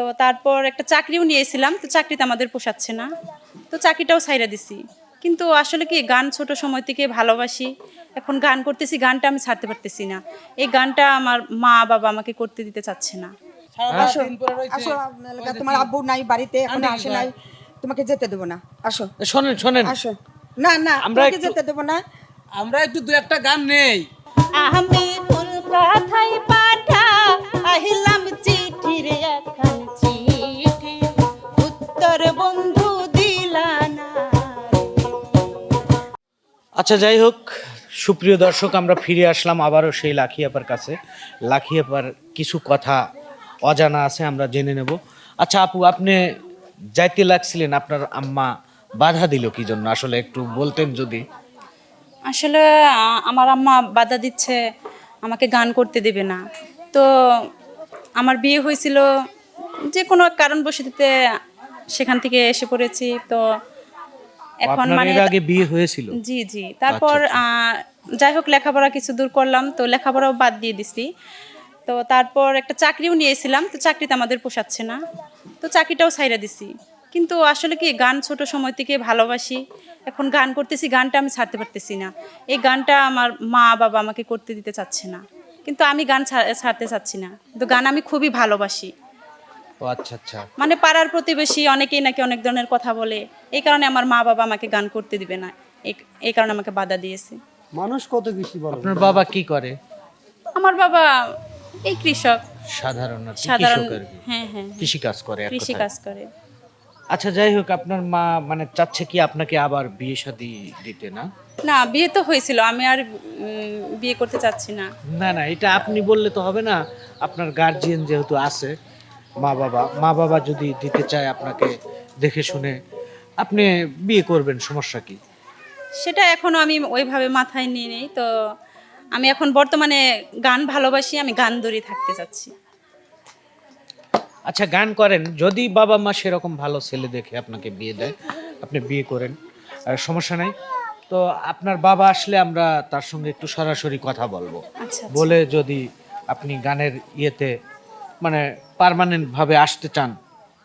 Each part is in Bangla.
তো তারপর একটা চাকরিও নিয়েছিলাম তো চাকরিতে আমাদের পোষাচ্ছে না। তো চাকরিটাও ছাইরা দিছি। কিন্তু আসলে কি গান ছোট সময় থেকে ভালোবাসি। এখন গান করতেছি গানটা আমি ছাড়তে পারতেছি না। এই গানটা আমার মা বাবা আমাকে করতে দিতে চাচ্ছে না। তোমার আব্বু নাই বাড়িতে এখন আসে নাই। তোমাকে যেতে দেবো না। আসো। শোনেন শোনেন। আসো। না না আমরা একটু- যেতে দেবো না। আমরা একটু দু একটা গান নেই। আমি কলকাতায় পাঠা আচ্ছা যাই হোক, সুপ্রিয় দর্শক, আমরা ফিরে আসলাম আবারও সেই লাখিয়াপার কাছে। লাখিয়াপার কিছু কথা অজানা আছে, আমরা জেনে নেব। আচ্ছা আপু, আপনি যাইতে লাগছিলেন, আপনার আম্মা বাধা দিল কি জন্য? আসলে একটু বলতেন যদি। আসলে আমার আম্মা বাধা দিচ্ছে, আমাকে গান করতে দেবে না। তো আমার বিয়ে হয়েছিল, যে কোনো কারণবশতিতে সেখান থেকে এসে পড়েছি। তো এখন মানে আগে বিয়ে হয়েছিল? জি জি। তারপর আহ, যাই হোক লেখাপড়া কিছু দূর করলাম তো লেখাপড়াও বাদ দিয়ে দিছি। তো তারপর একটা চাকরিও নিয়েছিলাম তো চাকরিতে আমাদের পোষাচ্ছে না। তো চাকরিটাও ছাইরা দিছি। কিন্তু আসলে কি গান ছোট সময় থেকে ভালোবাসি। এখন গান করতেছি গানটা আমি ছাড়তে পারতেছি না। এই গানটা আমার মা বাবা আমাকে করতে দিতে চাচ্ছে না। কিন্তু আমি গান ছাড়তে চাচ্ছি না। কিন্তু গান আমি খুবই ভালোবাসি। ও আচ্ছা আচ্ছা। মানে পাড়ার প্রতিবেশী অনেকেই নাকি অনেক ধরনের কথা বলে। এই কারণে আমার মা বাবা আমাকে গান করতে দিবে না। এই- কারণে আমাকে বাধা দিয়েছে। মানুষ কত বেশি বলে? আপনার বাবা কি করে? আমার বাবা এই কৃষক। সাধারণ সাধারণ। হ্যাঁ হ্যাঁ। কৃষি কাজ করে কৃষি কাজ করে। আচ্ছা যাই হোক আপনার মা মানে চাচ্ছে কি আপনাকে আবার বিয়ে শাদী দিতে না? না বিয়ে তো হয়েছিল। আমি আর বিয়ে করতে চাচ্ছি না। না না এটা আপনি বললে তো হবে না। আপনার গার্জিয়ান যেহেতু আছে মা বাবা মা বাবা যদি দিতে চায় আপনাকে দেখে শুনে আপনি বিয়ে করবেন সমস্যা কি? সেটা এখনও আমি ওইভাবে মাথায় নিয়ে নেই তো আমি এখন বর্তমানে গান ভালোবাসি আমি গান ধরে থাকতে চাচ্ছি। আচ্ছা গান করেন যদি বাবা মা সেরকম ভালো ছেলে দেখে আপনাকে বিয়ে দেয় আপনি বিয়ে করেন আর সমস্যা নাই। তো আপনার বাবা আসলে আমরা তার সঙ্গে একটু সরাসরি কথা বলব। আচ্ছা বলে যদি আপনি গানের ইয়েতে মানে পার্মানেন্ট ভাবে আসতে চান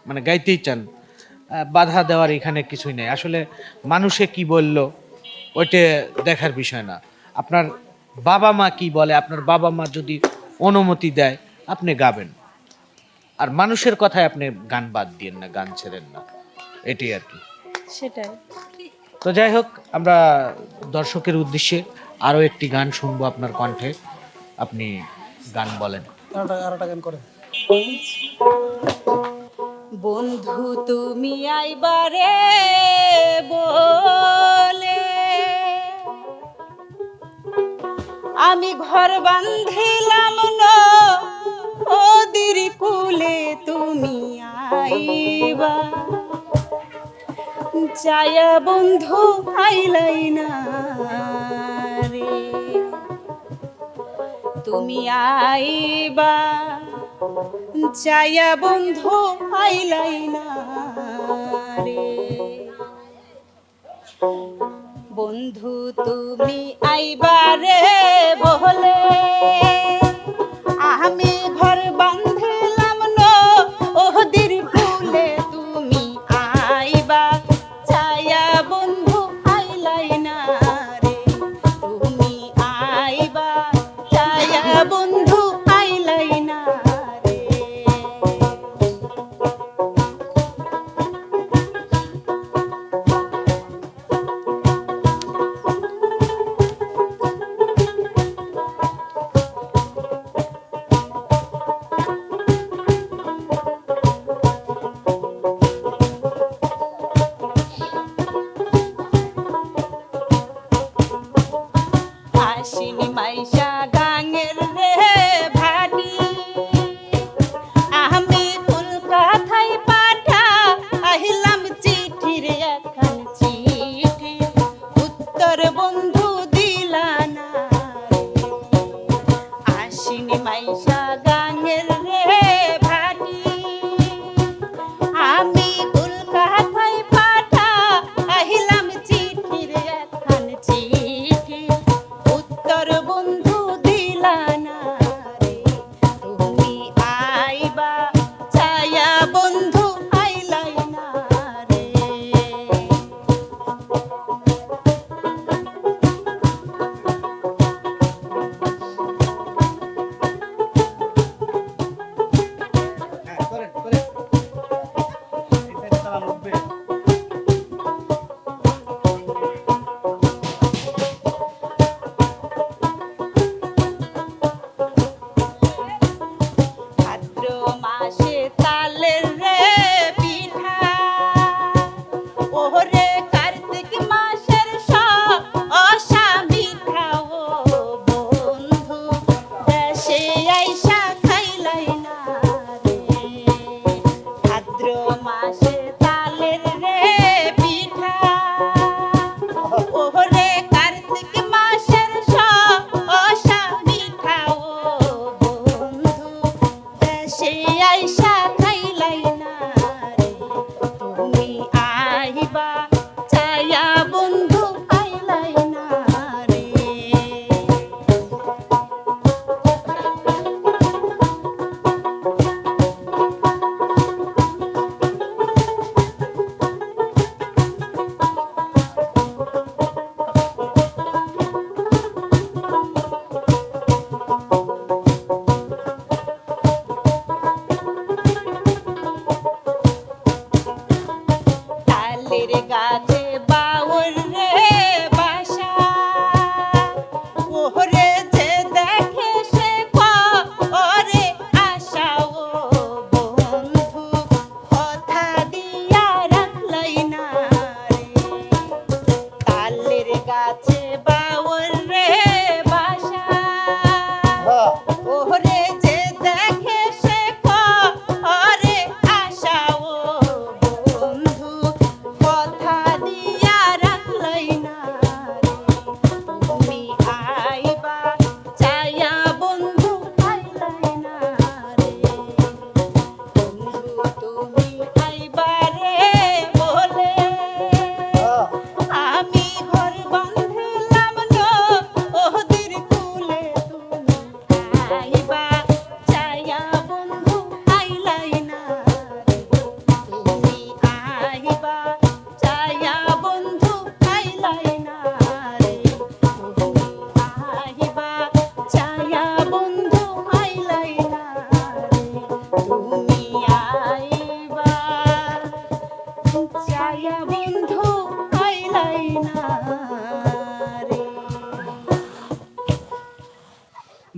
মানে গাইতেই চান বাধা দেওয়ার এখানে কিছুই নেই। আসলে মানুষে কি বলল ওইটা দেখার বিষয় না। আপনার বাবা মা কি বলে আপনার বাবা মা যদি অনুমতি দেয় আপনি গাবেন। আর মানুষের কথায় আপনি গান বাদ দিয়েন না গান ছেড়েন না। এটাই আর কি। সেটাই। তো যাই হোক আমরা দর্শকের উদ্দেশ্যে আরও একটি গান শুনব আপনার কণ্ঠে। আপনি গান বলেন। আরেকটা গান করে বন্ধু তুমি আইবারে বলে, আমি ঘর বান্ধিলাম নদীর কুলে তুমি আইবা। চায়া বন্ধু আইলাই না রে, তুমি আইবা। চায়া বন্ধু আইলাই না রে। বন্ধু তুমি আইবারে বলে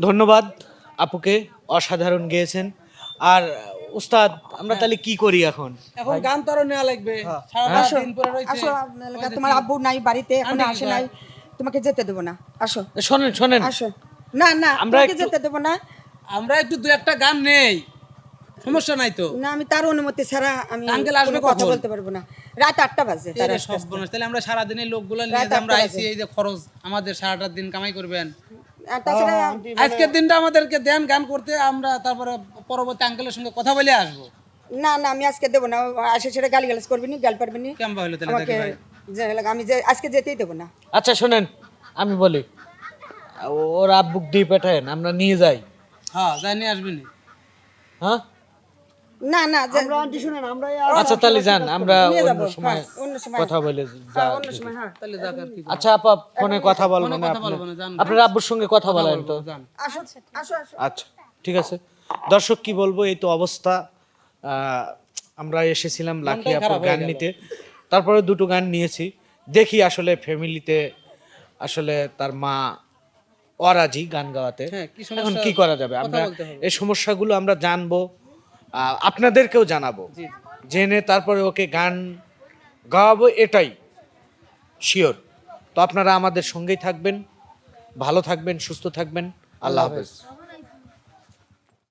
ধন্যবাদ। আপুকে অসাধারণ গেয়েছেন। আর উস্তাদ আমরা তাহলে কি করি এখন? এখন গান তো আরও নেওয়া লাগবে। দিন পরে রয়েছে। আসো তোমার আব্বু নাই বাড়িতে এখনও আসে নাই। তোমাকে যেতে দেবো না। আসো। শোনেন শোনেন। আসো। না না আমরা যেতে দেবো না। আমরা একটু দু একটা গান নেই। সমস্যা নাই তো। না আমি তার অনুমতি ছাড়া আমি আঙ্কেল আসবে কথা বলতে পারব না। রাত আটটা বাজে তার সব। তাহলে আমরা সারাদিনের লোকগুলো নিয়ে আমরা আইছি এই যে খরচ আমাদের সারাটা দিন কামাই করবেন। আজকের দিনটা আমাদেরকে দেন গান করতে আমরা তারপরে পরবর্তী আঙ্কেলের সঙ্গে কথা বলে আসব। না না আমি আজকে দেবো না। আসে সেটা গালি গালাজ করবি নি গাল পারবি নি। কেমন হলো তাহলে আমাকে ভাই? যে আমি যে আজকে যেতেই দেবো না। আচ্ছা শোনেন আমি বলি ওর আব্বুক দিয়ে পাঠায়েন আমরা নিয়ে যাই। হ্যাঁ যাই নিয়ে আসবেন নি। হ্যাঁ? না না আমরা আন্টি শুনেন আমরা আচ্ছা তাহলে যান আমরা অন্য সময় হ্যাঁ, অন্য সময়। কথা বলে যা হ্যাঁ, অন্য সময় হ্যাঁ। তাহলে যাক আর কি। আচ্ছা আপা ফোনে কথা বলব না। আপনার আব্বুর সঙ্গে কথা বলেন তো। আসো আসো আসো। আচ্ছা ঠিক আছে। দর্শক কি বলব এই তো অবস্থা। আহ, আমরা এসেছিলাম লাকি আপুর গান নিতে। তারপরে দুটো গান নিয়েছি। দেখি আসলে ফ্যামিলিতে আসলে তার মা অরাজি গান গাওয়াতে। হ্যাঁ, এখন কি করা যাবে? আমরা এই সমস্যাগুলো আমরা জানব। আপনাদেরকেও জানাব। জেনে তারপরে ওকে গান গাওয়াবো এটাই। শিওর তো আপনারা আমাদের সঙ্গেই থাকবেন ভালো থাকবেন সুস্থ থাকবেন। আল্লাহ হাফেজ।